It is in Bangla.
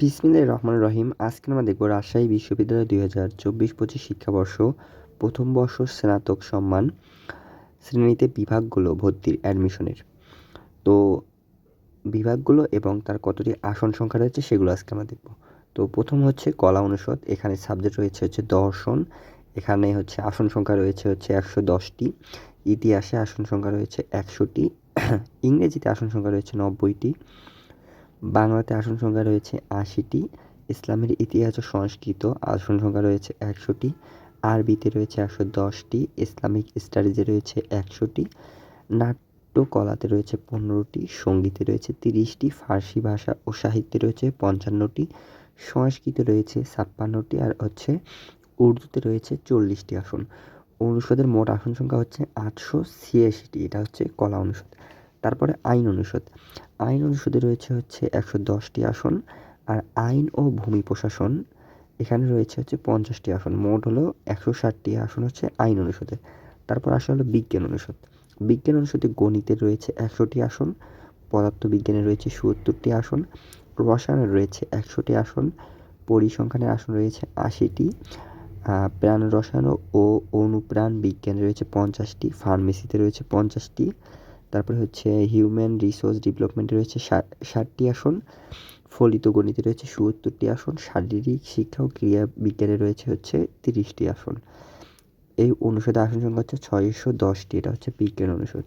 বিসমিল্লাহ রহমান রহিম। আজকে আমরা দেখব রাজশাহী বিশ্ববিদ্যালয় দুই হাজার চব্বিশ পঁচিশ শিক্ষাবর্ষ প্রথম বর্ষ স্নাতক সম্মান শ্রেণীতে বিভাগগুলো ভর্তির অ্যাডমিশনের। তো বিভাগগুলো এবং তার কতটি আসন সংখ্যা রয়েছে সেগুলো আজকে আমরা দেখব। তো প্রথম হচ্ছে কলা অনুষদ, এখানে সাবজেক্ট রয়েছে হচ্ছে দর্শন, এখানে হচ্ছে আসন সংখ্যা রয়েছে হচ্ছে একশো দশটি, ইতিহাসে আসন সংখ্যা রয়েছে একশোটি, ইংরেজিতে আসন সংখ্যা রয়েছে নব্বইটি বাংলাতে আসন সংখ্যা রয়েছে আশিটি, ইসলামের ইতিহাস ও সংস্কৃত আসন সংখ্যা রয়েছে একশোটি, আরবিতে রয়েছে একশো দশটি, ইসলামিক স্টাডিজে রয়েছে একশোটি, নাট্যকলাতে রয়েছে পনেরোটি, সঙ্গীতে রয়েছে তিরিশটি, ফার্সি ভাষা ও সাহিত্যে রয়েছে পঞ্চান্নটি, সংস্কৃতে রয়েছে ছাপ্পান্নটি আর হচ্ছে উর্দুতে রয়েছে চল্লিশটি আসন। অনুষদের মোট আসন সংখ্যা হচ্ছে আটশো ছিয়াশিটি, এটা হচ্ছে কলা অনুষদ। তারপরে আইন অনুষদ। আইন অনুষদে রয়েছে হচ্ছে একশো দশটি আসন আর আইন ও ভূমি প্রশাসন, এখানে রয়েছে হচ্ছে পঞ্চাশটি আসন। মোট হলো একশো ষাটটি আসন হচ্ছে আইন অনুষদে। তারপর আসা হলো বিজ্ঞান অনুষদ। বিজ্ঞান অনুষদে গণিতে রয়েছে একশোটি আসন, পদার্থবিজ্ঞানে রয়েছে সত্তরটি আসন রসায়নে রয়েছে একশোটি আসন, পরিসংখ্যানের আসন রয়েছে আশিটি প্রাণ রসায়ন ও অনুপ্রাণ বিজ্ঞানে রয়েছে পঞ্চাশটি, ফার্মেসিতে রয়েছে পঞ্চাশটি তারপরে হচ্ছে হিউম্যান রিসোর্স ডেভেলপমেন্টে রয়েছে ষাটটি আসন, ফলিত গণিতে রয়েছে সত্তরটি আসন, শারীরিক শিক্ষা ও ক্রিয়া বিজ্ঞানে রয়েছে হচ্ছে তিরিশটি আসন। এই অনুষদে আসন সংখ্যা হচ্ছে ছয়শো দশটি, এটা হচ্ছে বিজ্ঞান অনুষদ।